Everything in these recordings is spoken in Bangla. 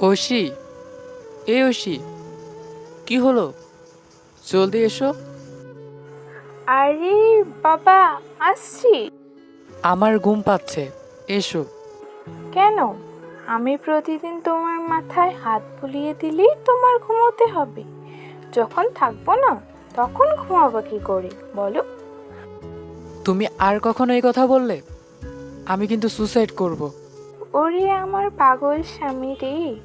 ঐশী এ ঐশী কি হলো? জলদি এসো। আরে বাবা আসছি। আমার ঘুম পাচ্ছে এসো। কেন? আমি প্রতিদিন তোমার মাথায় হাত বুলিয়ে দিলেই তোমার ঘুমোতে হবে। যখন থাকব না তখন ঘুমাবো কি করে বলো। তুমি আর কখনো এই কথা বললে? আমি কিন্তু সুসাইড করব। ওরে আমার পাগল স্বামী রে।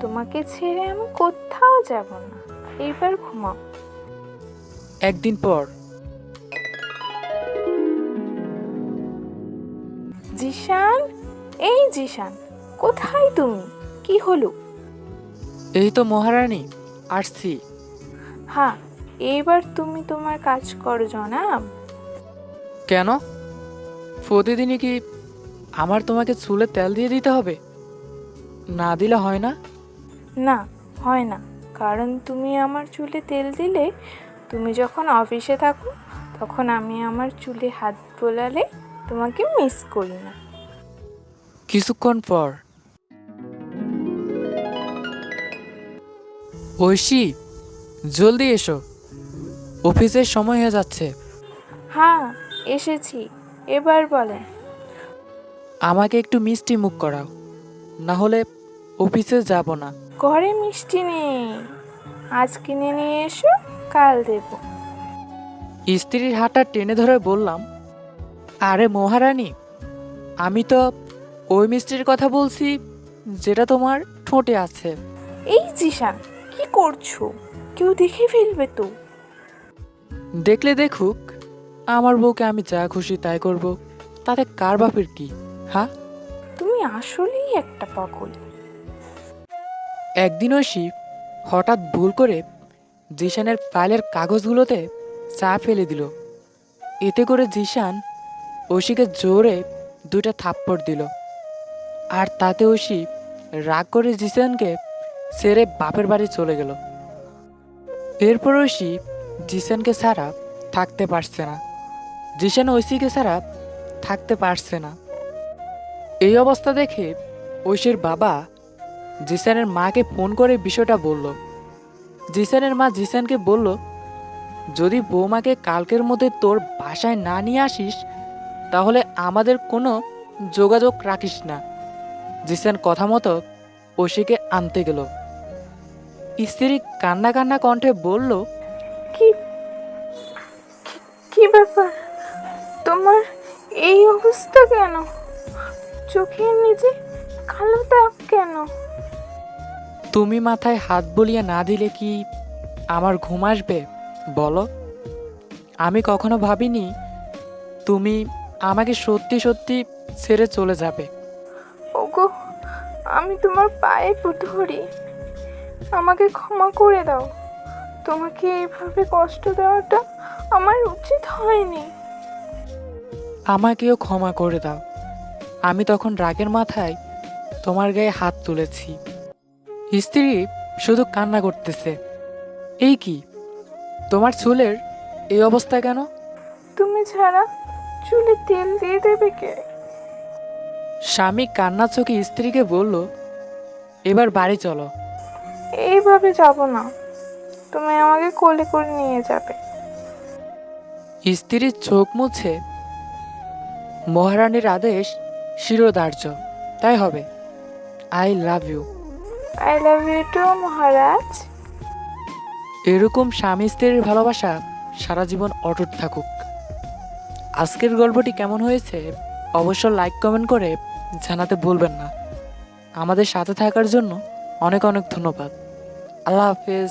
তোমাকে ছেড়ে আমি কোথাও যাব না। এবার ঘুমাও। একদিন পর। জিশান এই জিশান কোথায় তুমি? কি হলো? এই তো মহারানী আসছি। হ্যাঁ এবার তুমি তোমার কাজ করো জনাব। কেন? প্রতিদিনই কি আমার তোমাকে চুলে তেল দিয়ে দিতে হবে? না দিলে হয় না? না হয় না। কারণ তুমি আমার চুলে তেল দিলে তুমি যখন অফিসে থাকো তখন আমি আমার চুলে হাত বোলালে তোমাকে মিস করি না। কিছুক্ষণ পর। ঐশী জলদি এসো। অফিসের সময় হয়ে যাচ্ছে। হ্যাঁ এসেছি। এবার বলেন। আমাকে একটু মিষ্টি মুখ করাও। না হলে অফিসে যাব না। ঘরে মিষ্টি নেই। আজ কিনে নিয়ে এসো কাল দেবো। স্ত্রীর হাতটা টেনে ধরে বললাম আরে মহারানী আমি তো ওই মিষ্টির কথা বলছি যেটা তোমার ঠোঁটে আছে। এই জিশান কি করছ? কেউ দেখে ফেলবে তো। দেখলে দেখুক আমার বউকে আমি যা খুশি তাই করব। তাতে কার বাপের কি? হ্যাঁ? তুমি আসলেই একটা পাগল। একদিন ঐশী হঠাৎ ভুল করে জিশানের ফাইলের কাগজগুলোতে চা ফেলে দিল। এতে করে জিশান ঐশীকে জোরে দুইটা থাপ্পড় দিল। আর তাতে ঐশী রাগ করে জিশানকে সেরে বাপের বাড়ি চলে গেল। এরপর ঐশী জিশানকে ছাড়া থাকতে পারছে না। জিশান ঐশীকে ছাড়া থাকতে পারছে না। এই অবস্থা দেখে ঐশীর বাবা জিসানের মাকে ফোন করে বিষয়টা বলল। জিসানের মা জিসানকে বলল, যদি বৌমাকে কালকের মধ্যে তোর বাসায় না নিয়ে আসিস, তাহলে আমাদের কোনো যোগাযোগ রাখিস না। জিসান কথা মতো ঐশীকে আনতে গেল। স্ত্রী কান্না কান্না কণ্ঠে বলল, কি, কি- ব্যাপার? তোমার এই অবস্থা কেন? চোখের নিচে কালো দাগ কেন? তুমি মাথায় হাত বলিয়ে না দিলে কি আমার ঘুম আসবে? বলো। আমি কখনো ভাবিনি তুমি আমাকে সত্যি সত্যি ছেড়ে চলে যাবে। ওগো আমি তোমার পায়ে ধরি। আমাকে ক্ষমা করে দাও। তোমাকে এইভাবে কষ্ট দেওয়াটা আমার উচিত হয়নি। আমাকেও ক্ষমা করে দাও। আমি তখন রাগের মাথায় তোমার গায়ে হাত তুলেছি। স্ত্রী শুধু কান্না করতেছে। এই কি? তোমার চুলের এই অবস্থা কেন? তুমি ছাড়া চুলে তেল দিয়ে দেবে কে? স্বামী কান্না চোখে স্ত্রীকে বলল এবার বাড়ি চলো। এইভাবে যাব না। তুমি আমাকে কোলে করে নিয়ে যাবে। স্ত্রীর চোখ মুছে মহারানীর আদেশ শিরোধার্য। তাই হবে। I love you. I love you too মহারাজ। এরকম স্বামী স্ত্রীর ভালোবাসা সারা জীবন অটুট থাকুক। আজকের গল্পটি কেমন হয়েছে অবশ্য লাইক কমেন্ট করে জানাতে ভুলবেন না। আমাদের সাথে থাকার জন্য অনেক অনেক ধন্যবাদ। আল্লাহ হাফেজ।